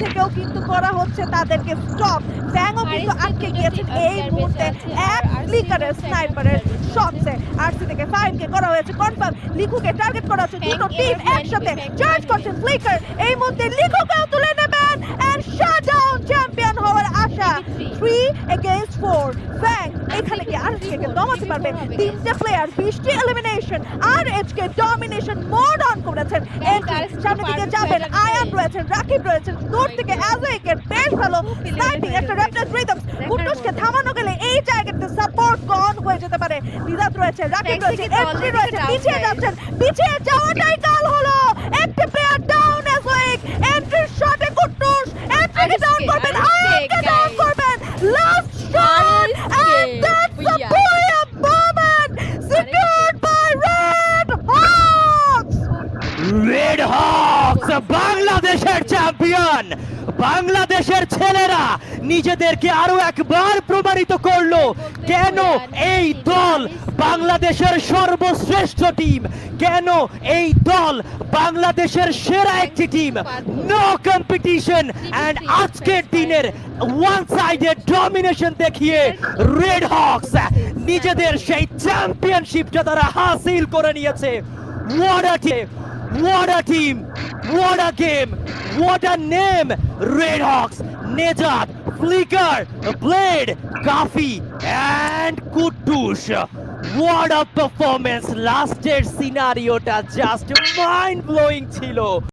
থেকেও কিন্তু করা হচ্ছে তাদেরকে স্টপ ফ্যাংও কিন্তু আটকে গিয়েছেন এই মুহূর্তে। এক ফ্লিকারের স্নাইপারের শটসে আরসি থেকে ফাইনকে করা হয়েছে। কনফার্ম লিখুকে টার্গেট করা হচ্ছে। দুটো টিম একসাথে চার্জ করছেন ক্লিকার এই মুহূর্তে লিখুকেও তুলে থ্রি এগেইনস্ট ফোর ফ্যাং এখানে কি আর থেকে দমাতে পারবে? তিনটে প্লেয়ার বৃষ্টি এলিমিনেশন আর এইচকে ডমিনেশন মোড অন করেছেন। সামনে দিকে যাবেন? আয়ান রয়েছেন রাকিব রয়েছেন দূর থেকে অ্যাজেকের বেশ ভালো স্নাইপিং একটা র্যাপটার রিদম কুটুসকে থামানো গেলে এই জায়গাতে সাপোর্ট গন হয়ে যেতে পারে। নিজাত রয়েছে রাকিব রয়েছে এন্ট্রি রয়েছে পিছিয়ে যাচ্ছেন পিছিয়ে যাওয়াটাই রেড হকস বাংলাদেশের চ্যাম্পিয়ন বাংলাদেশের ছেলেরা নিজেদেরকে আরও একবার প্রমাণিত করল কেন এই দল বাংলাদেশের সর্বশ্রেষ্ঠ টিম কেন এই দল বাংলাদেশের সেরা একটি টিম নো কম্পিটিশন এন্ড আজকের দিনের ওয়ান সাইডেড ডমিনেশন দেখিয়ে রেড হকস নিজেদের সেই চ্যাম্পিয়নশিপটা তারা হাসিল করে নিয়েছে What a team! What a team! What a game! What a name! Red Hawks, Nejat, Flicker, Blade, Kafi, and Kutush. What a performance! Last year's scenario, just mind blowing ছিল